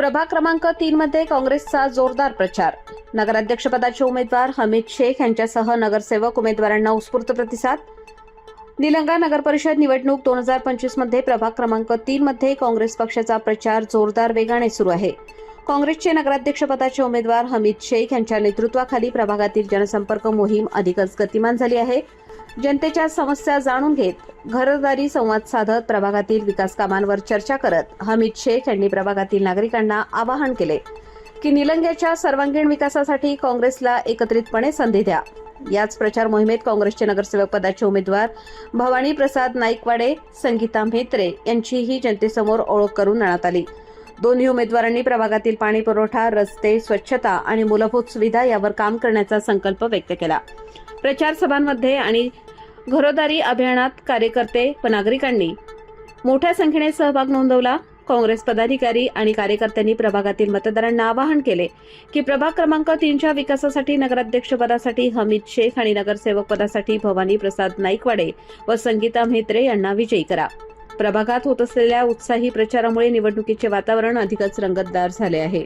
प्रभाग क्रमांक तीन मध्ये काँग्रेसचा जोरदार प्रचार. नगराध्यक्षपदाचे उमेदवार हमीद शेख यांच्यासह नगरसेवक उमेदवारांना उत्स्फूर्त प्रतिसाद. निलंगा नगर परिषद निवडणूक दोन हजार पंचवीसमध्ये प्रभाग क्रमांक तीन मध्ये काँग्रेस पक्षाचा प्रचार जोरदार वेगाने सुरू आहे. काँग्रेसचे नगराध्यक्षपदाचे उमेदवार हमीद शेख यांच्या नेतृत्वाखाली प्रभागातील जनसंपर्क मोहीम अधिकच गतिमान झाली आहे. जनतेच्या समस्या जाणून घेत घरदारी संवाद साधत प्रभागातील विकास कामांवर चर्चा करत हमीद शेख यांनी प्रभागातील नागरिकांना आवाहन केले की निलंग्याच्या सर्वांगीण विकासासाठी काँग्रेसला एकत्रितपणे संधी द्या. याच प्रचार मोहिमेत काँग्रेसचे नगरसेवक पदाचे उमेदवार भवानी प्रसाद नाईकवाडे संगीता म्हेत्रे यांचीही जनतेसमोर ओळख करून देण्यात आली. दोन्ही उमेदवारांनी प्रभागातील पाणी पुरवठा रस्ते स्वच्छता आणि मूलभूत सुविधा यावर काम करण्याचा संकल्प व्यक्त केला. प्रचार सभांमध्ये आणि घरोदारी अभियानात कार्यकर्ते व नागरिकांनी मोठ्या संख्येने सहभाग नोंदवला. काँग्रेस पदाधिकारी आणि कार्यकर्त्यांनी प्रभागातील मतदारांना आवाहन केले की प्रभाग क्रमांक तीनच्या विकासासाठी नगराध्यक्ष पदासाठी हमीद शेख आणि नगरसेवक पदासाठी भवानी प्रसाद नाईकवाडे व संगीता म्हेत्रे यांना विजयी करा. प्रभागात होत असलेल्या उत्साही प्रचारामुळे निवडणुकीचे वातावरण अधिकच रंगतदार झाले आहे.